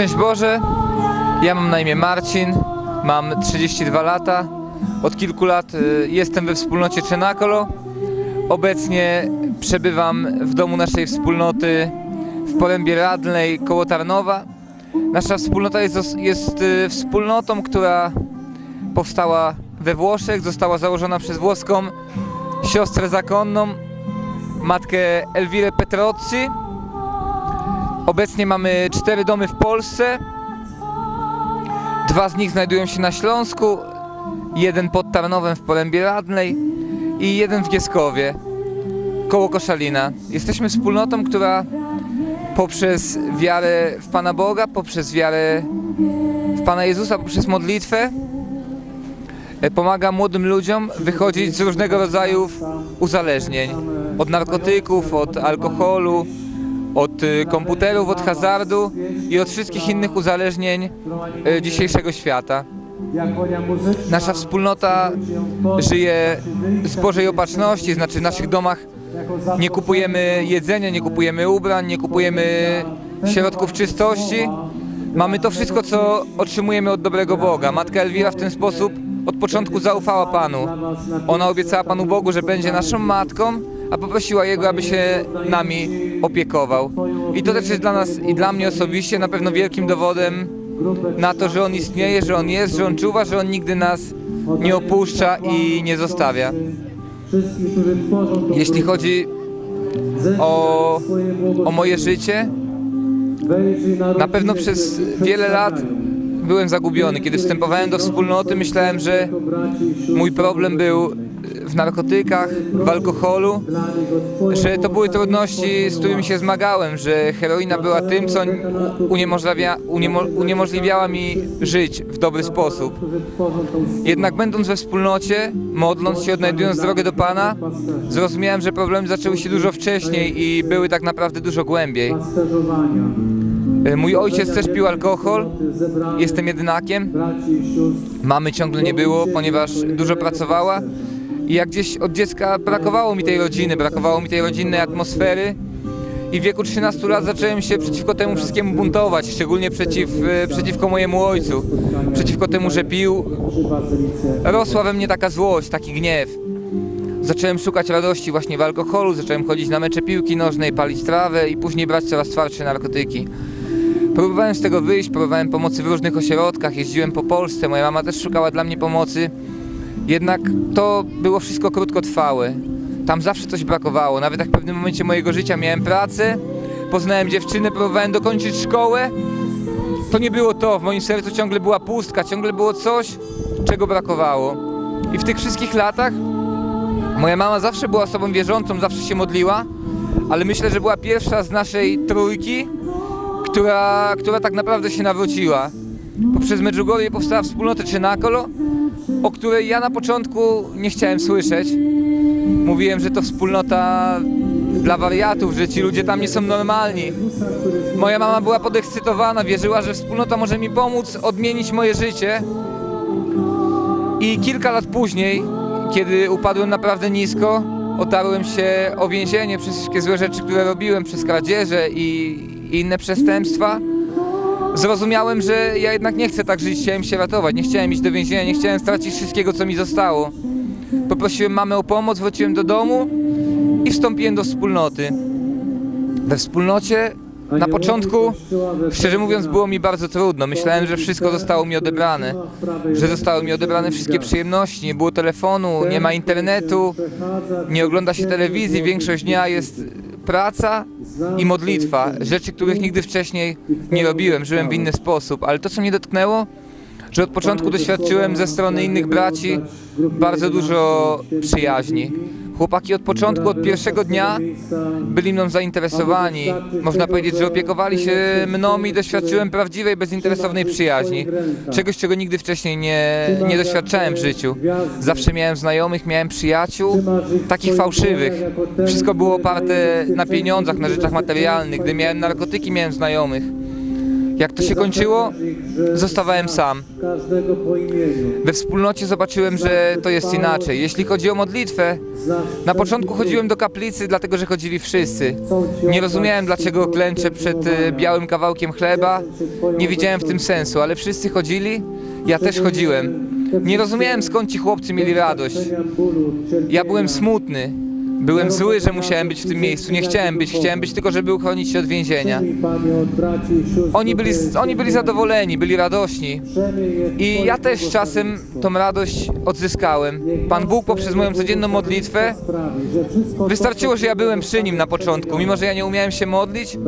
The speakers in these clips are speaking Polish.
Szczęść Boże, ja mam na imię Marcin, mam 32 lata. Od kilku lat y, jestem we wspólnocie Czenakolo. Obecnie przebywam w domu naszej wspólnoty w Porębie Radlej koło Tarnowa. Nasza wspólnota jest, jest y, wspólnotą, która powstała we Włoszech, została założona przez włoską siostrę zakonną, matkę Elwirę Petrozzi. Obecnie mamy cztery domy w Polsce. Dwa z nich znajdują się na Śląsku, jeden pod Tarnowem w Porębie Radnej i jeden w Gieskowie, koło Koszalina. Jesteśmy wspólnotą, która poprzez wiarę w Pana Boga, poprzez wiarę w Pana Jezusa, poprzez modlitwę e, pomaga młodym ludziom wychodzić z różnego rodzaju uzależnień. Od narkotyków, od alkoholu, od y, komputerów, od hazardu i od wszystkich innych uzależnień y, dzisiejszego świata. Nasza wspólnota żyje z Bożej opatrzności, znaczy w naszych domach nie kupujemy jedzenia, nie kupujemy ubrań, nie kupujemy środków czystości. Mamy to wszystko, co otrzymujemy od dobrego Boga. Matka Elwira w ten sposób od początku zaufała Panu. Ona obiecała Panu Bogu, że będzie naszą matką, a poprosiła Jego, aby się nami opiekował. I to też jest dla nas i dla mnie osobiście na pewno wielkim dowodem na to, że On istnieje, że On jest, że On czuwa, że On nigdy nas nie opuszcza i nie zostawia. Jeśli chodzi o, o moje życie, na pewno przez wiele lat byłem zagubiony. Kiedy wstępowałem do wspólnoty, myślałem, że mój problem był w narkotykach, w alkoholu, że to były trudności, z którymi się zmagałem, że heroina była tym, co uniemożliwia, uniemo, uniemożliwiała mi żyć w dobry sposób. Jednak będąc we wspólnocie, modląc się, odnajdując drogę do Pana, zrozumiałem, że problemy zaczęły się dużo wcześniej i były tak naprawdę dużo głębiej. E, Mój ojciec też pił alkohol, jestem jedynakiem. Mamy ciągle nie było, ponieważ dużo pracowała. I jak gdzieś od dziecka brakowało mi tej rodziny, brakowało mi tej rodzinnej atmosfery. I w wieku 13 lat zacząłem się przeciwko temu wszystkiemu buntować, szczególnie przeciw, e, przeciwko mojemu ojcu, przeciwko temu, że pił. Rosła we mnie taka złość, taki gniew. Zacząłem szukać radości właśnie w alkoholu, zacząłem chodzić na mecze piłki nożnej, palić trawę i później brać coraz twardsze narkotyki. Próbowałem z tego wyjść, próbowałem pomocy w różnych ośrodkach, jeździłem po Polsce, moja mama też szukała dla mnie pomocy. Jednak to było wszystko krótkotrwałe. Tam zawsze coś brakowało. Nawet jak w pewnym momencie mojego życia miałem pracę, poznałem dziewczynę, próbowałem dokończyć szkołę, to nie było to. W moim sercu ciągle była pustka, ciągle było coś, czego brakowało. I w tych wszystkich latach moja mama zawsze była osobą wierzącą, zawsze się modliła, ale myślę, że była pierwsza z naszej trójki, która, która tak naprawdę się nawróciła. Poprzez Medjugorje powstała wspólnota Czenakolo, o której ja na początku nie chciałem słyszeć. Mówiłem, że to wspólnota dla wariatów, że ci ludzie tam nie są normalni. Moja mama była podekscytowana, wierzyła, że wspólnota może mi pomóc odmienić moje życie. I kilka lat później, kiedy upadłem naprawdę nisko, otarłem się o więzienie przez wszystkie złe rzeczy, które robiłem, przez kradzieże i, inne przestępstwa. Zrozumiałem, że ja jednak nie chcę tak żyć, chciałem się ratować, nie chciałem iść do więzienia, nie chciałem stracić wszystkiego, co mi zostało. Poprosiłem mamę o pomoc, wróciłem do domu i wstąpiłem do wspólnoty. We wspólnocie na początku, szczerze mówiąc, było mi bardzo trudno. Myślałem, że wszystko zostało mi odebrane, że zostały mi odebrane wszystkie przyjemności, nie było telefonu, nie ma internetu, nie ogląda się telewizji, większość dnia jest praca i modlitwa, rzeczy, których nigdy wcześniej nie robiłem, żyłem w inny sposób, ale to, co mnie dotknęło, że od początku doświadczyłem ze strony innych braci bardzo dużo przyjaźni. Chłopaki od początku, od pierwszego dnia byli mną zainteresowani. Można powiedzieć, że opiekowali się mną i doświadczyłem prawdziwej, bezinteresownej przyjaźni. Czegoś, czego nigdy wcześniej nie, nie doświadczałem w życiu. Zawsze miałem znajomych, miałem przyjaciół, takich fałszywych. Wszystko było oparte na pieniądzach, na rzeczach materialnych. Gdy miałem narkotyki, miałem znajomych. Jak to się kończyło, zostawałem sam. We wspólnocie zobaczyłem, że to jest inaczej. Jeśli chodzi o modlitwę, na początku chodziłem do kaplicy, dlatego że chodzili wszyscy. Nie rozumiałem, dlaczego klęczę przed e, białym kawałkiem chleba. Nie widziałem w tym sensu, ale wszyscy chodzili, ja też chodziłem. Nie rozumiałem, skąd ci chłopcy mieli radość. Ja byłem smutny. Byłem zły, że musiałem być w tym miejscu. Nie chciałem być, chciałem być tylko, żeby uchronić się od więzienia. Oni byli, oni byli zadowoleni, byli radośni. I ja też czasem tą radość odzyskałem. Pan Bóg poprzez moją codzienną modlitwę Wystarczyło, że ja byłem przy nim na początku. Mimo, że ja nie umiałem się modlić,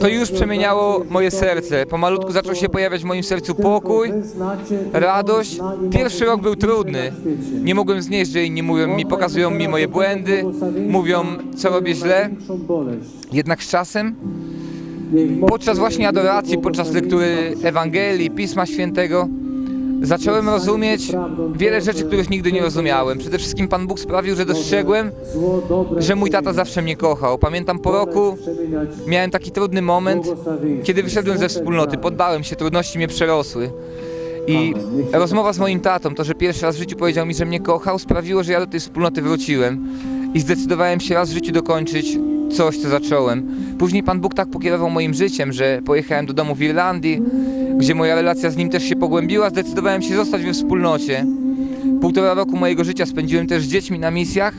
to już przemieniało moje serce. Pomalutku zaczął się pojawiać w moim sercu pokój, radość. Pierwszy rok był trudny. Nie mogłem znieść, że inni mówią mi, pokazują mi moje błędy, mówią, co robię źle. Jednak z czasem, podczas właśnie adoracji, podczas lektury Ewangelii, Pisma Świętego, zacząłem rozumieć wiele rzeczy, których nigdy nie rozumiałem. Przede wszystkim Pan Bóg sprawił, że dostrzegłem, że mój tata zawsze mnie kochał. Pamiętam po roku miałem taki trudny moment, kiedy wyszedłem ze wspólnoty, poddałem się, trudności mnie przerosły. I rozmowa z moim tatą, to, że pierwszy raz w życiu powiedział mi, że mnie kochał, sprawiło, że ja do tej wspólnoty wróciłem. I zdecydowałem się raz w życiu dokończyć coś, co zacząłem. Później Pan Bóg tak pokierował moim życiem, że pojechałem do domu w Irlandii, gdzie moja relacja z Nim też się pogłębiła. Zdecydowałem się zostać we wspólnocie. Półtora roku mojego życia spędziłem też z dziećmi na misjach.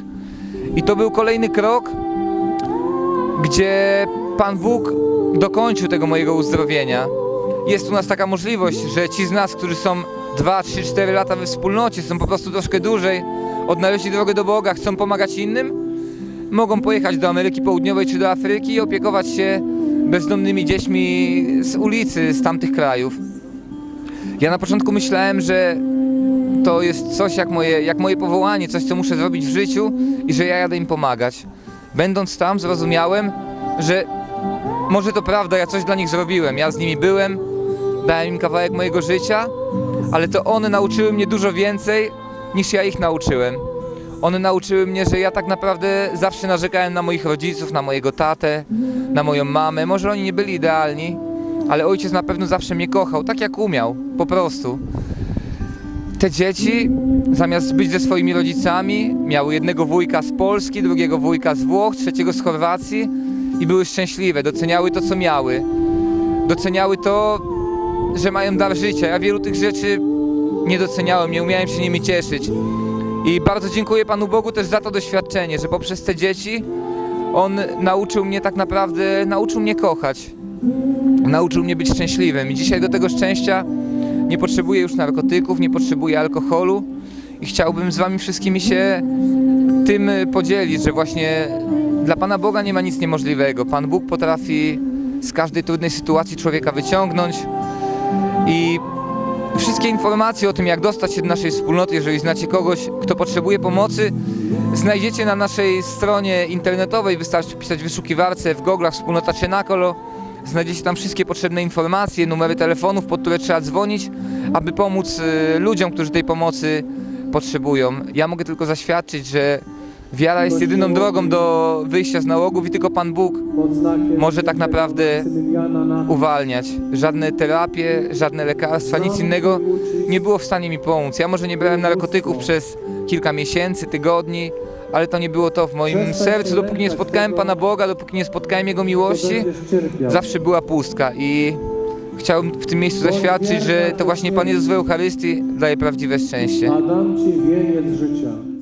I to był kolejny krok, gdzie Pan Bóg dokończył tego mojego uzdrowienia. Jest u nas taka możliwość, że ci z nas, którzy są 2, 3, 4 lata we wspólnocie, są po prostu troszkę dłużej, odnaleźli drogę do Boga, chcą pomagać innym, mogą pojechać do Ameryki Południowej czy do Afryki i opiekować się bezdomnymi dziećmi z ulicy, z tamtych krajów. Ja na początku myślałem, że to jest coś jak moje, jak moje powołanie, coś co muszę zrobić w życiu i że ja jadę im pomagać. Będąc tam zrozumiałem, że może to prawda, ja coś dla nich zrobiłem, ja z nimi byłem, dałem im kawałek mojego życia, ale to one nauczyły mnie dużo więcej niż ja ich nauczyłem. One nauczyły mnie, że ja tak naprawdę zawsze narzekałem na moich rodziców, na mojego tatę, na moją mamę. Może oni nie byli idealni, ale ojciec na pewno zawsze mnie kochał, tak jak umiał, po prostu. Te dzieci, zamiast być ze swoimi rodzicami, miały jednego wujka z Polski, drugiego wujka z Włoch, trzeciego z Chorwacji i były szczęśliwe, doceniały to, co miały. Doceniały to, że mają dar życia. Ja wielu tych rzeczy nie doceniałem, nie umiałem się nimi cieszyć. I bardzo dziękuję Panu Bogu też za to doświadczenie, że poprzez te dzieci On nauczył mnie tak naprawdę, nauczył mnie kochać. Nauczył mnie być szczęśliwym. I dzisiaj do tego szczęścia nie potrzebuję już narkotyków, nie potrzebuję alkoholu. I chciałbym z Wami wszystkimi się tym podzielić, że właśnie dla Pana Boga nie ma nic niemożliwego. Pan Bóg potrafi z każdej trudnej sytuacji człowieka wyciągnąć. I Wszystkie informacje o tym, jak dostać się do naszej wspólnoty, jeżeli znacie kogoś, kto potrzebuje pomocy, znajdziecie na naszej stronie internetowej. Wystarczy pisać w wyszukiwarce w Google'ach wspólnota Czenakolo. Znajdziecie tam wszystkie potrzebne informacje, numery telefonów, pod które trzeba dzwonić, aby pomóc y, ludziom, którzy tej pomocy potrzebują. Ja mogę tylko zaświadczyć, że wiara jest jedyną drogą do wyjścia z nałogów i tylko Pan Bóg może tak naprawdę uwalniać. Żadne terapie, żadne lekarstwa, nic innego nie było w stanie mi pomóc. Ja może nie brałem narkotyków przez kilka miesięcy, tygodni, ale to nie było to w moim sercu, dopóki nie spotkałem Pana Boga, dopóki nie spotkałem Jego miłości, zawsze była pustka i chciałbym w tym miejscu zaświadczyć, że to właśnie Pan Jezus w Eucharystii daje prawdziwe szczęście. A dam Ci wieniec życia.